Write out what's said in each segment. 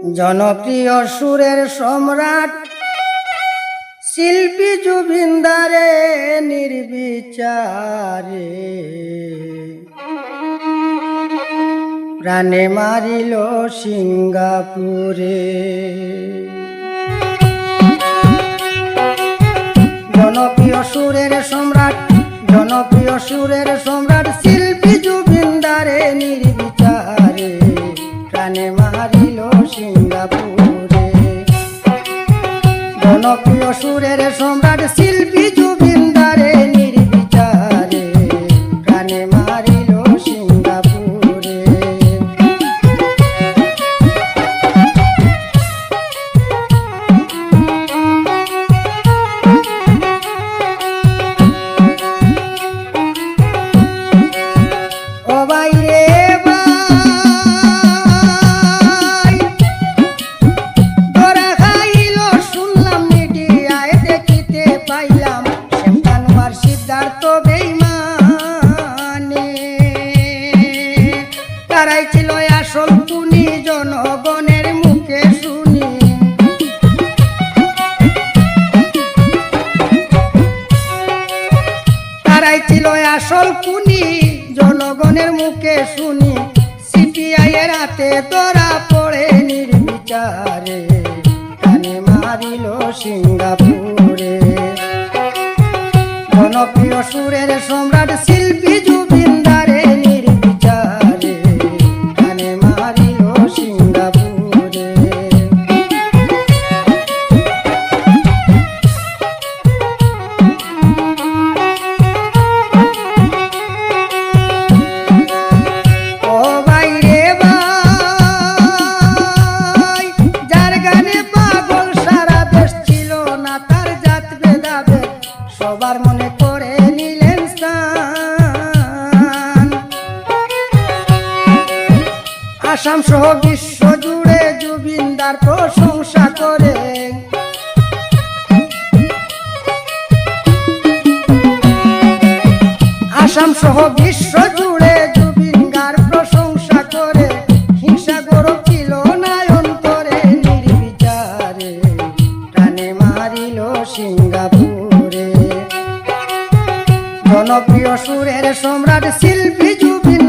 জনপ্রিয় সুরের সম্রাট, শিল্পী জুবিন্দারে নির্বিচারে। প্রাণে মারিল সিঙ্গাপুরে। জনপ্রিয় সুরের সম্রাট, জনপ্রিয় সুরের সম্রাট, শিল্পী জুবিন্দারে জনপ্রিয় সুরের সম্রাট শিল্পী জুবিন্দারে নির্বিচারে প্রাণে মারিল সিঙ্গাপুরে আসল কুনি জনগণের মুখে শুনি, সিপিআই এর হাতে তোরা পড়ে নির্বিচারে, কানে মারিল সিঙ্গাপুরে। জনপ্রিয় সুরের সম্রাট শিল্পী জুবিন্দারে আসাম সহ বিশ্ব জুড়ে জুবিন্দার প্রশংসা করে। আসাম সহ বিশ্ব জুড়ে জুবিন প্রশংসা করে। হিংসা গরব ছিল না অন্তরে নির্বিচারে প্রাণে মারিল সিঙ্গাপুরে। জনপ্রিয় সুরের সম্রাট শিল্পী জুবিন্দারে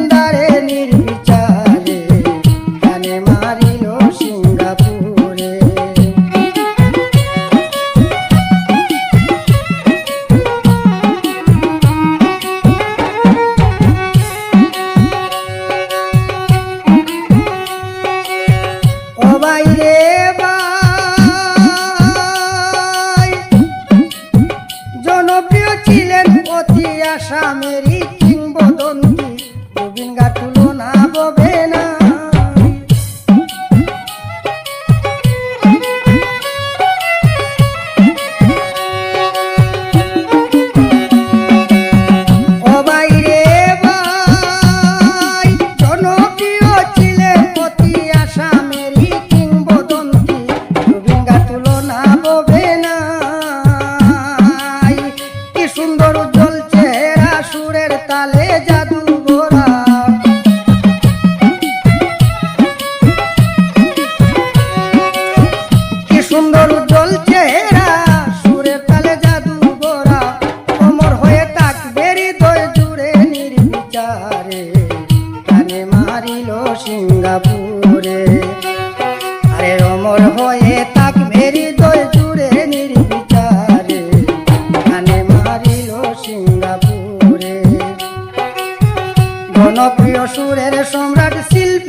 আসামেরই কিংবদন্তি। গোবিন গা তুলনা ববে না। সুন্দর উজ্জ্বল তালে জাদু কি সুন্দর উজ্জ্বল চেহারা, সুরের তালে জাদু গোরা। অমর হয়ে থাকবে হৃদয় জুড়ে নির্বিচারে। কানে মারিল সিঙ্গাপুরে। আরে অমর হয়ে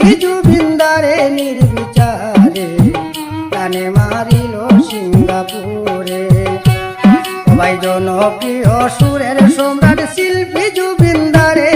শিল্পী বিন্দারে নির্বিচারে কানে মারিল সিঙ্গাপুরে। সবাই জনপ্রিয় সুরের সম্রাট শিল্পী জুবিন্দারে